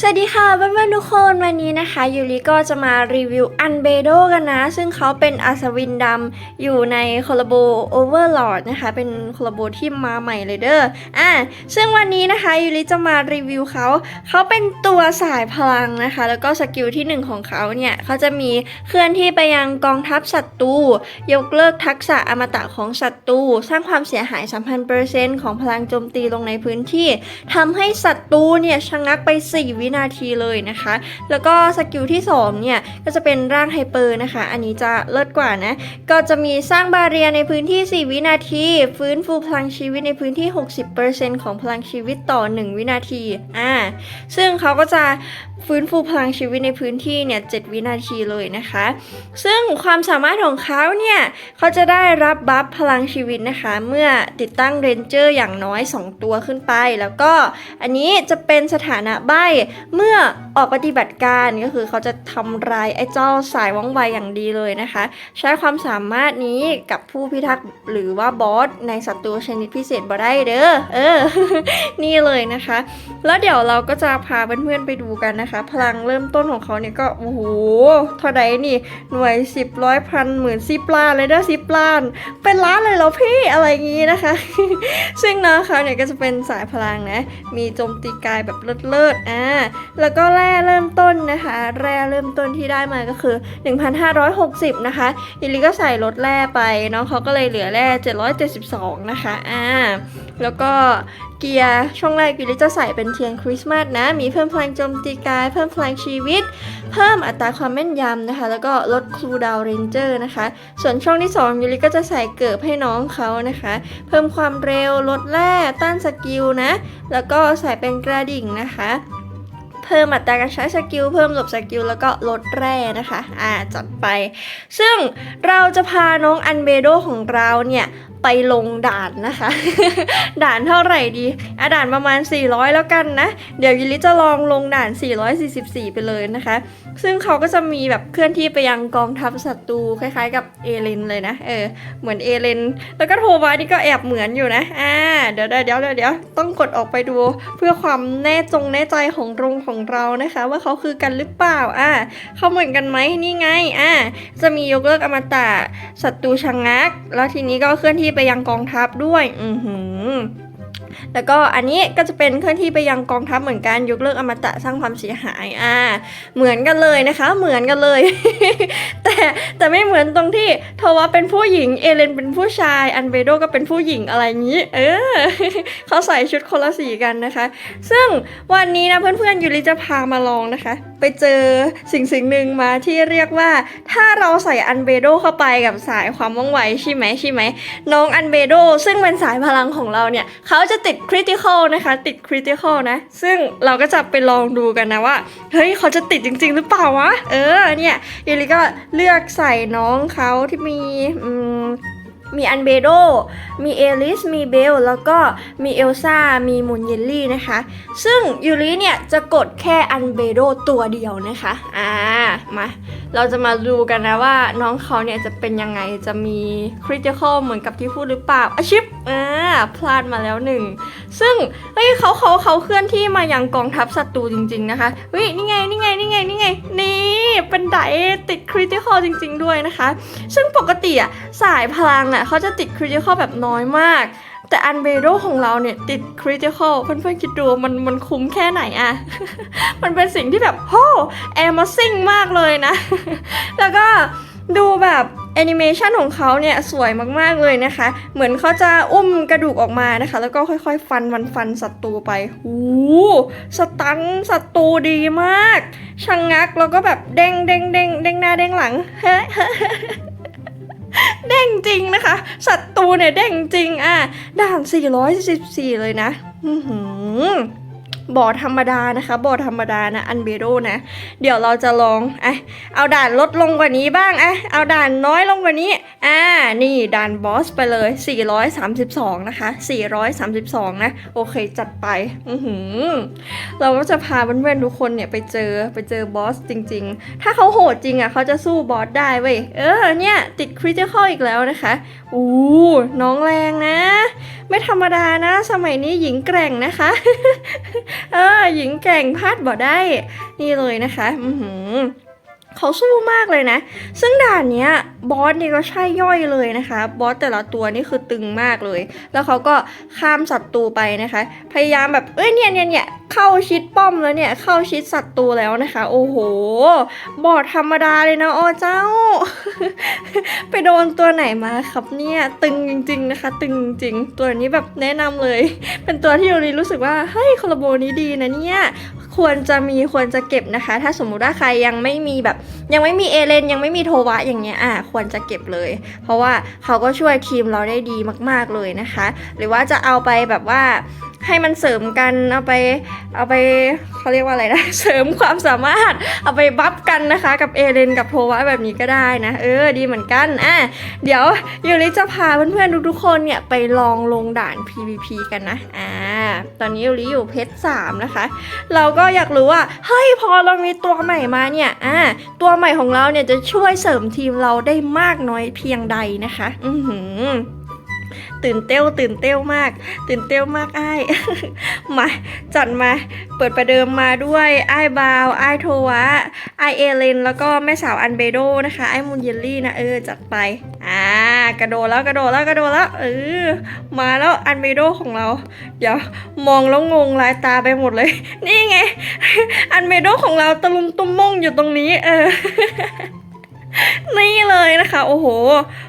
สวัสดีค่ะเพื่อนๆทุกคนวันนี้นะคะยูริก็จะมารีวิวอันเบโดกันนะ ซึ่งเขาเป็นอัศวินดำอยู่ในคอลลาโบโอเวอร์ลอดนะคะ เป็นคอลลาโบที่มาใหม่เลยเด้ออะซึ่งวันนี้นะคะยูริจะมารีวิวเขาเขาเป็นตัวสายพลังนะคะ แล้วก็สกิลที่หนึ่งของเขาเนี่ยเขาจะมีเคลื่อนที่ไปยังกองทัพศัตรูยกเลิกทักษะอมตะของศัตรูสร้างความเสียหาย 3,000%ของพลังโจมตีลงในพื้นที่ทำให้ศัตรูเนี่ยชะงักไป 4 วินาทีเลยนะคะ แล้วก็สกิลที่ 2 เนี่ย ก็จะเป็นร่างไฮเปอร์นะคะ อันนี้จะเลิศกว่านะ ก็จะมีสร้างบาเรียในพื้นที่ 4 วินาที ฟื้นฟูพลังชีวิตในพื้นที่ 60%ของพลังชีวิตต่อ 1 วินาที อ่า ซึ่งเขาก็จะ ฟื้นฟูพลังชีวิตในพื้นที่เนี่ย7วินาทีเลยนะคะ ซึ่งความสามารถของเขาเนี่ยเขาจะได้รับบัฟพลังชีวิตนะคะ เมื่อติดตั้งเรนเจอร์อย่างน้อย 2 ตัวขึ้นไป แล้วก็อันนี้จะเป็นสถานะใบเมื่อออกปฏิบัติการก็คือเขาจะทำลายไอ้เจ้าสายว่องไวอย่างดีเลยนะคะ ใช้ความสามารถนี้กับผู้พิทักษ์หรือว่าบอสในศัตรูชนิดพิเศษบ่ได้เด้อเออ นี่เลยนะคะ แล้วเดี๋ยวเราก็จะพาเพื่อนๆไปดูกันนะคะพลังเริ่มต้นของเขาเนี่ยก็โอ้โหเท่าใดนี่หน่วยสิบร้อยพันหมื่นสิบล้านเลยนะสิบล้าน เป็นล้านเลยเหรอพี่อะไรอย่างงี้นะคะ ซึ่งน้องเขาเนี่ยก็จะเป็นสายพลังนะ มีโจมตีกายแบบเลิศๆอ่าแล้วก็แร่เริ่มต้นนะคะ แร่เริ่มต้นที่ได้มาก็คือ 1,560 นะคะอิลิก็ใส่ลดแร่ไปน้องเขาก็เลยเหลือแร่772 นะคะอ่าแล้วก็ เกียร์ช่วงแรกอิลิจะใส่เป็นเทียนคริสต์มาสนะ มีเพิ่มพลังโจมตีกาย เพิ่มพลังชีวิต เพิ่มอัตราความแม่นยำนะคะ แล้วก็ลดครูดาวเรนเจอร์นะคะ ส่วนช่องที่ 2ยูริก็จะใส่เกิบให้น้องเขานะคะ เพิ่มความเร็วลดแร่ต้านสกิลนะ แล้วก็ใส่เป็นกระดิ่งนะคะเพิ่มอัตราการใช้สกิลเพิ่มหลบสกิลแล้วก็ลดแร่นะคะ อ่าจัดไป ซึ่งเราจะพาน้องอันเบโดของเราเนี่ย ไปลงด่านนะคะ ด่านเท่าไหร่ดีอะด่านประมาณ 400 แล้วกันนะ เดี๋ยวยิลิจะลองลงด่าน 444 ไปเลยนะคะ ซึ่งเขาก็จะมีแบบเคลื่อนที่ไปยังกองทัพศัตรูคล้ายๆ กับเอเลนเลยนะเออเหมือนเอเลนแล้วก็โทวานี่ก็แอบเหมือนอยู่นะอ่าเดี๋ยวเดี๋ยวเดี๋ยวต้องกดออกไปดูเพื่อความแน่จงแน่ใจของรงของเรานะคะ ว่าเขาคือกันหรือเปล่าอ่าเขาเหมือนกันไหมนี่ไงอ่าจะมียกเลิกอมตะศัตรูชะงัก แล้วทีนี้ก็เคลื่อนที่ไปยังกองทัพด้วย อือหือ แล้วก็อันนี้ก็จะเป็นเคลื่อนที่ไปยังกองทัพเหมือนกันยกเลิกอมตะสร้างความเสียหายอ่าเหมือนกันเลยนะคะ เหมือนกันเลย แต่แต่ไม่เหมือนตรงที่โทว่าเป็นผู้หญิงเอเลนเป็นผู้ชาย อันเบโดก็เป็นผู้หญิงอะไรอย่างนี้ เออเขาใส่ชุดคนละสีกันนะคะ ซึ่งวันนี้นะเพื่อนๆยูริจะพามาลองนะคะ ไปเจอสิ่งสิ่งหนึ่งมาที่เรียกว่า ถ้าเราใส่อันเบโดเข้าไปกับสายความว่องไวใช่ไหมใช่ไหมน้องอันเบโดซึ่งเป็นสายพลังของเราเนี่ยเขาจะติดคริติคอลนะคะติดคริติคอลนะ ซึ่งเราก็จะไปลองดูกันนะว่า เฮ้ยเขาจะติดจริง ๆ หรือเปล่าวะ เออเนี่ยยูริก็เลือกใส่น้องเขาที่มีอืม มีอันเบโด มีเอลิส มีเบล แล้วก็มีเอลซ่า มีมุนเยลลี่นะคะ ซึ่งยูริเนี่ยจะกดแค่อันเบโดตัวเดียวนะคะ อ่า มา เราจะมาดูกันนะว่าน้องเขาเนี่ยจะเป็นยังไง จะมีคริติคอลเหมือนกับที่พูดหรือเปล่าอาชิปอ่าพลาดมาแล้วหนึ่ง ซึ่งเฮ้ยเขาเขาเขาเคลื่อนที่มายังกองทัพศัตรูจริง ๆ นะคะเฮ้ยนี่ไงนี่ไงนี่ไงนี่ไงนี่เป็นไดติดคริติคอลจริง ๆ ด้วยนะคะ ซึ่งปกติอะสายพลังอะเขาจะติดคริติคอลแบบน้อยมาก แต่อันเบโดของเราเนี่ยติดคริติคอลเพื่อนๆคิดดูมันมันคุ้มแค่ไหนอะ มันเป็นสิ่งที่แบบโหแอร์มาซิ่งมากเลยนะ แล้วก็ ดูแบบแอนิเมชันของเขาเนี่ยสวยมากๆเลยนะคะ เหมือนเขาจะอุ้มกระดูกออกมานะคะ แล้วก็ค่อยๆ ฟันมันฟันศัตรูไปหูสตันศัตรูดีมากชะงงักแล้วก็แบบเด้งเด้งเด้งเด้งหน้าเด้งหลังเฮ้เด้งจริงนะคะศัตรูเนี่ยเด้งจริงอะด่าน 414 เลยนะ อื้อหือ บ่อธรรมดานะคะบ่อธรรมดานะ อันเบโดนะ เดี๋ยวเราจะลองอะเอาด่านลดลงกว่านี้บ้างอะเอาด่านน้อยลงกว่านี้ อ่า นี่ด่านบอสไปเลย 432 นะคะ 432 นะ โอเค จัดไป อือหือ เราก็จะพาเพื่อนๆทุกคนเนี่ยไปเจอไปเจอบอสจริง ๆ ถ้าเขาโหดจริงอะเขาจะสู้บอสได้เว้ย เออ เนี่ย ติดคริติคอลอีกแล้วนะคะ อู้ น้องแรงนะ ไม่ธรรมดานะ สมัยนี้หญิงแกร่งนะคะเออหญิงแก่งพลาดบ่ได้ นี่เลยนะคะ อือหือ เขาสู้มากเลยนะ ซึ่งด่านเนี้ยบอสนี่ก็ใช่ย่อยเลยนะคะ บอสแต่ละตัวนี่คือตึงมากเลย แล้วเขาก็ข้ามศัตรูไปนะคะ พยายามแบบเอ้ยเนี่ยเนี่ยเนี่ยเข้าชิดป้อมแล้วเนี่ย เข้าชิดศัตรูแล้วนะคะ โอ้โห บอสธรรมดาเลยนะอ๋อเจ้า ไปโดนตัวไหนมาครับเนี่ย ตึงจริง ๆนะคะ ตึงจริง ตัวนี้แบบแนะนำเลย เป็นตัวที่โยริรู้สึกว่าเฮ้ยคอลลโบนี้ดีนะเนี่ย ควรจะมีควรจะเก็บนะคะ ถ้าสมมุติว่าใครยังไม่มีแบบยังไม่มีเอเลนยังไม่มีโทวะอย่างเงี้ยอะควรจะเก็บเลย เพราะว่าเขาก็ช่วยทีมเราได้ดีมาก ๆเลยนะคะ หรือว่าจะเอาไปแบบว่า ให้มันเสริมกันเอาไปเอาไปเขาเรียกว่าอะไรนะ เสริมความสามารถเอาไปบัฟกันนะคะ กับเอเลนกับโทวะแบบนี้ก็ได้นะ เออดีเหมือนกันอะเดี๋ยวยูริจะพาเพื่อนๆทุกๆคนเนี่ยไปลองลงด่าน PVP กันนะอ่าตอนนี้ยูริอยู่เพชรสามนะคะ เราก็อยากรู้ว่าเฮ้ยพอเรามีตัวใหม่มาเนี่ยอ่าตัวใหม่ของเราเนี่ยจะช่วยเสริมทีมเราได้มากน้อยเพียงใดนะคะ อือหือ ตื่นเต้วตื่นเต้วมาก ตื่นเต้วมากไอ้มาจัดมาเปิดประเดิมมาด้วยไอ้บาวไอ้โทวะไอ้เอเลนแล้วก็แม่สาวอันเบโดนะคะไอ้มูนเยลลี่นะเออจัดไปอ่ากระโดดแล้วกระโดดแล้วกระโดดแล้วเออมาแล้วอันเบโดของเรา เดี๋ยวมองแล้วงงลายตาไปหมดเลย นี่ไง อันเมโดของเราตะลุมตุ้มม่งอยู่ตรงนี้ เออ นี่เลยนะคะ โอ้โห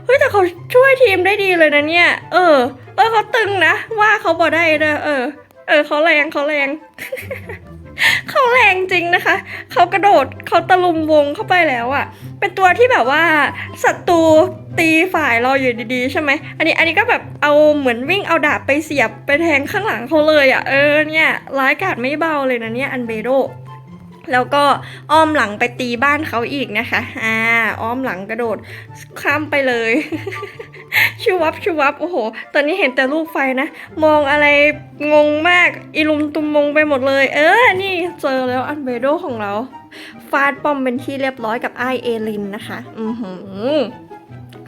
เฮ้ยแต่เขาช่วยทีมได้ดีเลยนะเนี่ย เออ เออเขาตึงนะ ว่าเขาบอได้เด้อเออ เออเขาแรงเขาแรงเขาแรงจริงนะคะ เขากระโดดเขาตะลุมวงเข้าไปแล้วอะ่ะ เป็นตัวที่แบบว่าศัตรูตีฝ่ายเราอยู่ดีๆ ใช่ไหม อันนี้อันนี้ก็แบบเอาเหมือนวิ่งเอาดาบไปเสียบไปแทงข้างหลังเขาเลยอะ่ะ เออเนี่ยร้ายกาจไม่เบาเลยนะเนี่ยอันเบโด แล้วก็อ้อมหลังไปตีบ้านเขาอีกนะคะ อ่า อ้อมหลังกระโดดข้ามไปเลยชูวับชูวับ โอ้โห ตอนนี้เห็นแต่ลูกไฟนะ มองอะไรงงมากอีลุมตุมมงไปหมดเลย เออ นี่เจอแล้วอันเบโดของเรา ฟาดป้อมเป็นที่เรียบร้อยกับไอเอลินนะคะ อือหือ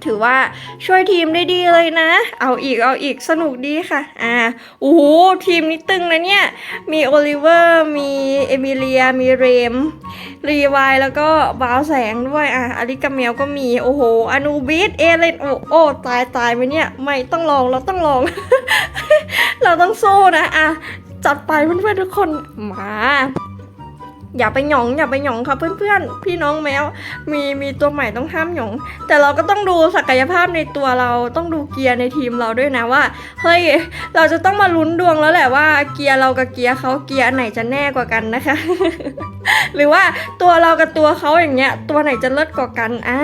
ถือว่าช่วยทีมได้ดีเลยนะ เอาอีกเอาอีกสนุกดีค่ะ อ่าโอ้โหทีมนี้ตึงนะเนี่ย มีโอลิเวอร์ มีเอมิเลีย มีเรม รีวายแล้วก็บาวแสงด้วยอะอลิกาเมลก็มี โอ้โหอนูบิสเอเลนโอ้โอ้ตายตายไหมเนี่ย ไม่ต้องลองเราต้องลอง เราต้องสู้นะอะจัดไปเพื่อนๆทุกคนมา อย่าไปหยองอย่าไปหยองค่ะเพื่อนๆ พี่น้องแมว มีมีตัวใหม่ต้องห้ามหยอง แต่เราก็ต้องดูศักยภาพในตัวเราต้องดูเกียร์ในทีมเราด้วยนะว่าเฮ้ยเราจะต้องมาลุ้นดวงแล้วแหละว่าเกียร์เรากับเกียร์เขาเกียร์ไหนจะแน่กว่ากันนะคะ หรือว่าตัวเรากับตัวเขาอย่างเงี้ยตัวไหนจะเลิศกว่ากันอ่า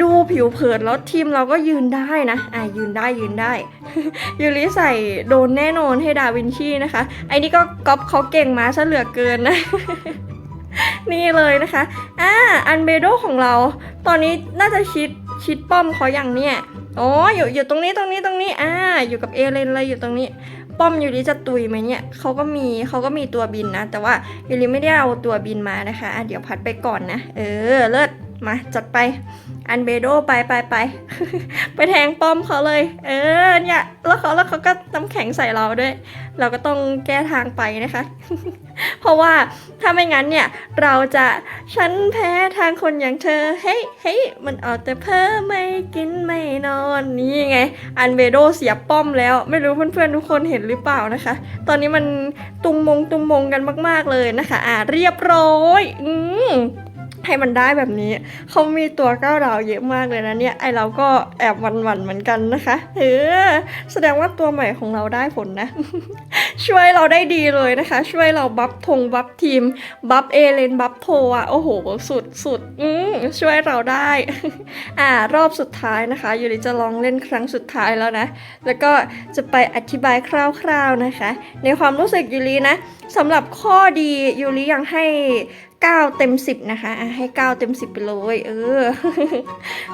ดูผิวเผินแล้วทีมเราก็ยืนได้นะ อ่ายืนได้ยืนได้ ยูริใส่โดนแน่นอนให้ดาวินชีนะคะ ไอ้นี่ก็ก๊อปเขาเก่งมาซะเหลือเกินนะ นี่เลยนะคะ อ่า อันเบโดของเรา ตอนนี้น่าจะชิดชิดป้อมเขาอย่างเนี่ยอ๋ออยู่อยู่ตรงนี้ตรงนี้ตรงนี้ อ่า อยู่กับเอเลนเลยอยู่ตรงนี้ ป้อมยูริจะตุยไหมเนี่ยเขาก็มีเขาก็มีตัวบินนะ แต่ว่ายูริไม่ได้เอาตัวบินมานะคะ อะเดี๋ยวพัดไปก่อนนะ เออ เลิศ มาจัดไป อันเบโดไปไปไป ไปแทงป้อมเขาเลย เออเนี่ยแล้วเขาแล้วเขาก็น้ำแข็งใส่เราด้วย เราก็ต้องแก้ทางไปนะคะ เพราะว่าถ้าไม่งั้นเนี่ย เราจะฉันแพ้ทางคนอย่างเธอ เฮ้ยเฮ้ยมันเอาแต่เพ้อไม่กินไม่นอนนี่ไง อันเบโดเสียป้อมแล้ว ไม่รู้เพื่อนๆทุกคนเห็นหรือเปล่านะคะ ตอนนี้มันตุงมงตุงมงกันมาก ๆเลยนะคะ อ่าเรียบร้อย อืม ให้มันได้แบบนี้ เขามีตัวก้าวดาวเยอะมากเลยนะเนี่ยไอเราก็แอบหวันๆเหมือนกันนะคะเออแสดงว่าตัวใหม่ของเราได้ผลนะ ช่วยเราได้ดีเลยนะคะ ช่วยเราบัฟทงบัฟทีมบัฟเอเลนบัฟโทอะโอ้โหสุดสุดอืมช่วยเราได้ อ่ารอบสุดท้ายนะคะยูริจะลองเล่นครั้งสุดท้ายแล้วนะ แล้วก็จะไปอธิบายคร่าวๆนะคะ ในความรู้สึกยูรินะสำหรับข้อดียูริยังให้ 9เต็ม10นะคะอะให้9เต็ม10ไปเลยเออ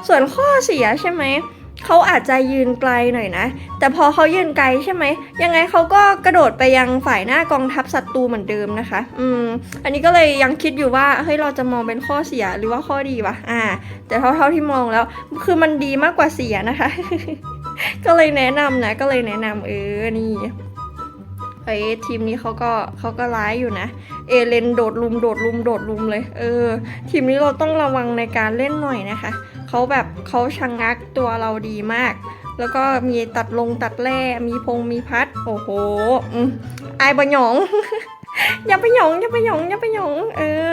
ส่วนข้อเสียใช่ไหม เขาอาจจะยืนไกลหน่อยนะ แต่พอเขายืนไกลใช่ไหม ยังไงเขาก็กระโดดไปยังฝ่ายหน้ากองทัพศัตรูเหมือนเดิมนะคะ อืม อันนี้ก็เลยยังคิดอยู่ว่า เฮ้ย เราจะมองเป็นข้อเสียหรือว่าข้อดีวะ อ่า แต่เท่าเท่าที่มองแล้ว คือมันดีมากกว่าเสียนะคะ ก็เลยแนะนำนะ ก็เลยแนะนำเออ นี่ ไอ้ทีมนี้เขาก็เขาก็ร้ายอยู่นะ เอเลนโดดลุมโดดลุมโดดลุมเลย เออ ทีมนี้เราต้องระวังในการเล่นหน่อยนะคะเขาแบบเขาชะงงักตัวเราดีมาก แล้วก็มีตัดลงตัดแร่มีพงมีพัด โอ้โหอืมไอ้บะหยองอย่าไปหยองอย่าไปหยองอย่าไปหยอง เออ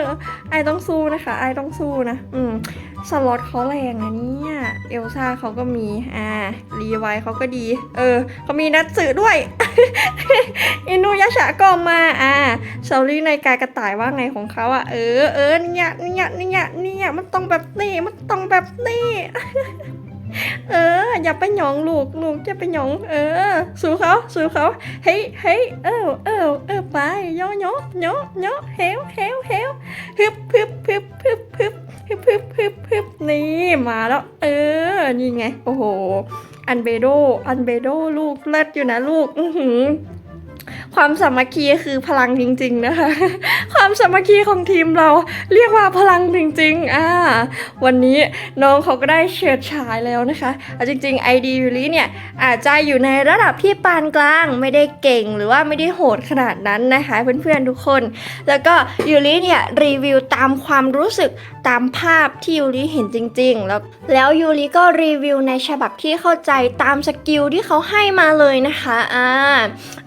ไอต้องสู้นะคะ ไอต้องสู้นะ อืม สล็อตเขาแรงอะเนี่ย เอลซ่าเขาก็มี อ่า รีไวเขาก็ดี เออ เขามีนัดสื่อด้วย อินุยาชะก็มา อ่าเซารี่ในกายกระต่ายว่าไงของเขาอะเออ เออเนี่ยเนี่ยเนี่ยเนี่ยมันต้องแบบนี้ มันต้องแบบนี้ เออ อย่าไปหยองลูก ลูกอย่าไปหยอง เออ สู้เขา สู้เขา เฮ้ยเฮ้ยเออเออเออไปย่อย่อย่อย่อเฮวเฮวเฮวฮึบ มาแล้ว เออ นี่ไง โอ้โห อันเบโด อันเบโดลูกเลิศอยู่นะลูก อือหือความสามัคคีคือพลังจริง ๆ นะคะ ความสามัคคีของทีมเราเรียกว่าพลังจริง ๆ อ่า วันนี้น้องเขาก็ได้เฉิดฉายแล้วนะคะเอาจริง ๆ ID ยูริเนี่ยอาจจะอยู่ในระดับที่ปานกลางไม่ได้เก่งหรือว่าไม่ได้โหดขนาดนั้นนะคะเพื่อนๆทุกคน แล้วก็ยูริเนี่ยรีวิวตามความรู้สึก ตามภาพที่ยูริเห็นจริง ๆ แล้วแล้วยูริก็รีวิวในฉบับที่เข้าใจตามสกิลที่เขาให้มาเลยนะคะอ่า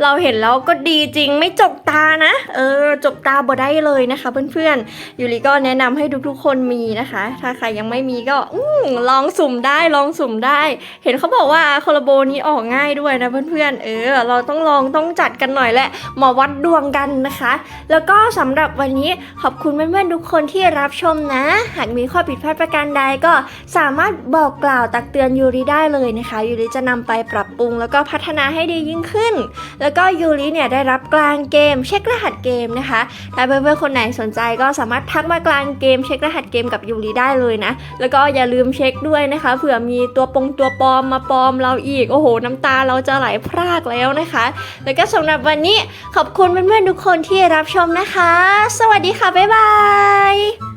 เราเห็นแล้วก็ดีจริงไม่จกตานะเออจกตาบ่ได้เลยนะคะเพื่อนๆยูริก็แนะนำให้ทุกๆคนมีนะคะ ถ้าใครยังไม่มีก็อืลองสุ่มได้ลองสุ่มได้ เห็นเขาบอกว่าคอลลาโบนี้ออกง่ายด้วยนะเพื่อนๆเออ เราต้องลองต้องจัดกันหน่อยแหละหมาวัดดวงกันนะคะ แล้วก็สำหรับวันนี้ขอบคุณเพื่อนๆทุกคนที่รับชมนะหากมีข้อผิดพลาดประการใดก็สามารถบอกกล่าวตักเตือนยูริได้เลยนะคะยูริจะนำไปปรับปรุง แล้วก็พัฒนาให้ดียิ่งขึ้น แล้วก็ยูริเนี่ยได้รับกลางเกม เช็ครหัสเกมนะคะถ้าเพื่อนๆคนไหนสนใจก็สามารถทักมากลางเกม เช็ครหัสเกมกับยูริได้เลยนะแล้วก็อย่าลืมเช็คด้วยนะคะเผื่อมีตัวปงตัวปลอมมาปลอมเราอีกโอ้โห น้ำตาเราจะไหลพรากแล้วนะคะ แล้วก็สำหรับวันนี้ขอบคุณเพื่อนๆทุกคนที่รับชมนะคะ สวัสดีค่ะบ๊ายบาย